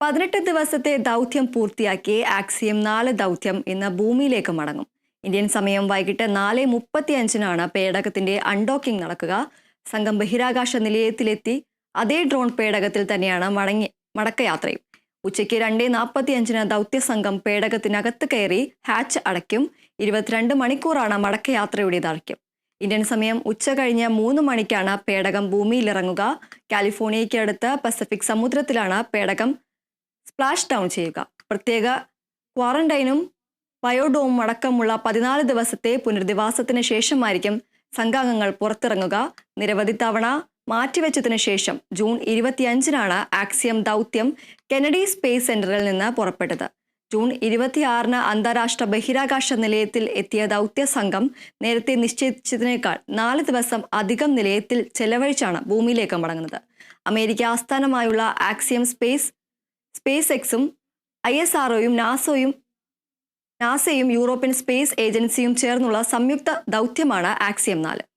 പതിനെട്ട് ദിവസത്തെ ദൗത്യം പൂർത്തിയാക്കി ആക്സിയം നാല് ദൗത്യം ഇന്ന് ഭൂമിയിലേക്ക് മടങ്ങും. ഇന്ത്യൻ സമയം വൈകിട്ട് നാല് മുപ്പത്തി അഞ്ചിനാണ് പേടകത്തിന്റെ അൺഡോക്കിംഗ് നടക്കുക. സംഘം ബഹിരാകാശ നിലയത്തിലെത്തി അതേ ഡ്രോൺ പേടകത്തിൽ തന്നെയാണ് മടങ്ങി മടക്കയാത്രയും ഉച്ചയ്ക്ക് രണ്ട് നാൽപ്പത്തി അഞ്ചിന് ദൗത്യ സംഘം പേടകത്തിനകത്ത് കയറി ഹാച്ച് അടയ്ക്കും. ഇരുപത്തിരണ്ട് മണിക്കൂറാണ് മടക്കയാത്രയുടെ ദൈർഘ്യം. ഇന്ത്യൻ സമയം ഉച്ച കഴിഞ്ഞ് മൂന്ന് മണിക്കാണ് പേടകം ഭൂമിയിലിറങ്ങുക. കാലിഫോർണിയയ്ക്കടുത്ത് പസഫിക് സമുദ്രത്തിലാണ് പേടകം സ്പ്ലാഷ് ഡൗൺ ചെയ്യുക. പ്രത്യേക ക്വാറന്റൈനും ബയോഡോം അടക്കമുള്ള പതിനാല് ദിവസത്തെ പുനരധിവാസത്തിന് ശേഷമായിരിക്കും സംഘാംഗങ്ങൾ പുറത്തിറങ്ങുക. നിരവധി തവണ മാറ്റിവെച്ചതിനു ശേഷം ജൂൺ ഇരുപത്തിയഞ്ചിനാണ് ആക്സിയം ദൗത്യം കെനഡി സ്പേസ് സെന്ററിൽ നിന്ന് പുറപ്പെട്ടത്. ജൂൺ ഇരുപത്തിയാറിന് അന്താരാഷ്ട്ര ബഹിരാകാശ നിലയത്തിൽ എത്തിയ ദൗത്യ സംഘം നേരത്തെ നിശ്ചയിച്ചതിനേക്കാൾ നാല് ദിവസം അധികം നിലയത്തിൽ ചെലവഴിച്ചാണ് ഭൂമിയിലേക്ക് മടങ്ങുന്നത്. അമേരിക്ക ആസ്ഥാനമായുള്ള ആക്സിയം സ്പേസ് സ്പേസ് എക്സും ഐ എസ് ആർഒയും നാസോയും നാസയും യൂറോപ്യൻ സ്പേസ് ഏജൻസിയും ചേർന്നുള്ള സംയുക്ത ദൗത്യമാണ് ആക്സിയം നാല്.